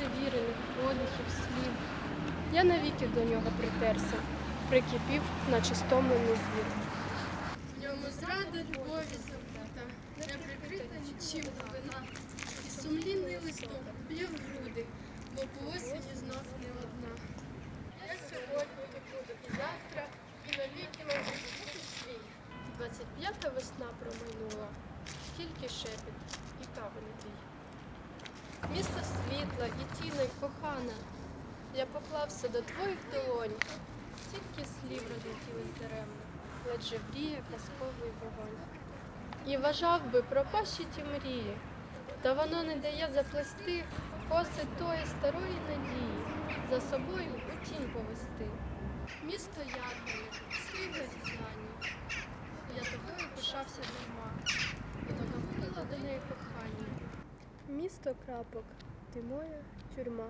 подихів, слів. Я навіки до нього притерся, прикипів, наче стомлений звір. В ньому зрада любові забута, не прикрита нічим вина. І сумлінний листок б'є в груди, бо по осені знов не одна. Я сьогодні і буду, і завтра, і навіки мабуть бути свій. 25-та весна промайнула, тільки шепіт і кави не твій. Місто світла і тіней кохана. Я поклався до твоїх долонь, стільки слів розлетілись даремно, ледь же вріє казковий вогонь. І вважав би пропащі ті мрії, та воно не дає заплести коси тої старої надії, за собою у тінь повести. Місто ягоди, стигле зізнання. Я тобою пишався дарма, воно наводило до неї кохання. Місто крапок, ти моя тюрма.